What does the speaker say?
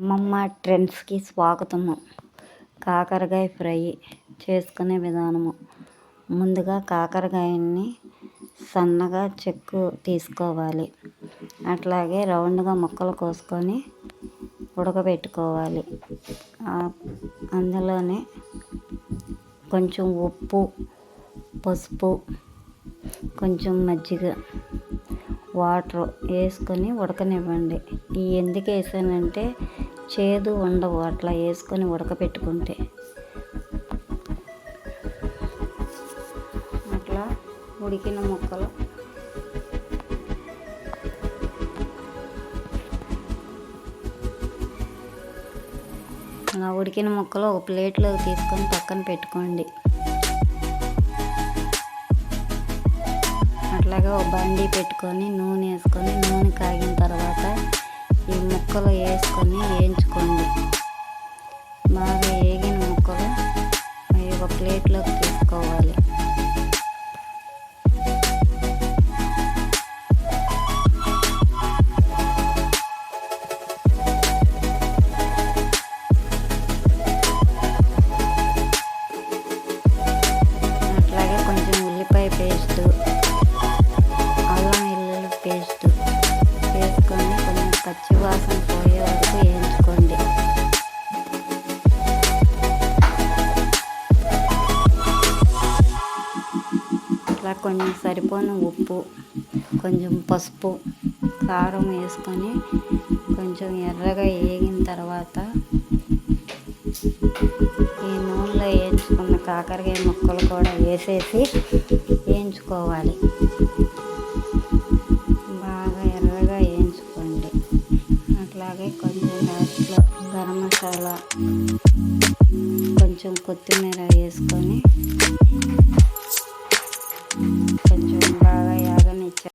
అమ్మమ్మ ట్రెండ్స్కి స్వాగతము. కాకరకాయ ఫ్రై చేసుకునే విధానము. ముందుగా కాకరకాయని సన్నగా చెక్కు తీసుకోవాలి. అట్లాగే రౌండ్గా ముక్కలు కోసుకొని ఉడకబెట్టుకోవాలి. అందులోనే కొంచెం ఉప్పు పసుపు కొంచెం మజ్జిగ వాటర్ వేసుకొని ఉడకనివ్వండి. ఈ ఎందుకు వేసానంటే చేదు ఉండవు అట్లా వేసుకొని ఉడకపెట్టుకుంటే. అట్లా ఉడికిన ముక్కలు. అలా ఉడికిన ముక్కలు ఒక ప్లేట్లో తీసుకొని పక్కన పెట్టుకోండి. అట్లాగే బండి పెట్టుకొని నూనె వేసుకొని నూనె కాగిన తర్వాత ఈ ముక్కలు వేసుకొని వేయించుకోండి. బాగా వేగిన ముక్కలు ఒక ప్లేట్లోకి తీసుకోవాలి. పేస్ట్ వేసుకొని కొంచెం పచ్చి వాసన పోయే వరకు వేయించుకోండి. ఇట్లా కొంచెం సరిపోని ఉప్పు కొంచెం పసుపు కారం వేసుకొని కొంచెం ఎర్రగా వేగిన తర్వాత ఈ నూనెలో వేయించుకున్న కాకరకాయ ముక్కలు కూడా వేసేసి వేయించుకోవాలి. అట్లాగే కొంచెం లాస్ట్లో గరం మసాలా కొంచెం కొత్తిమీర వేసుకొని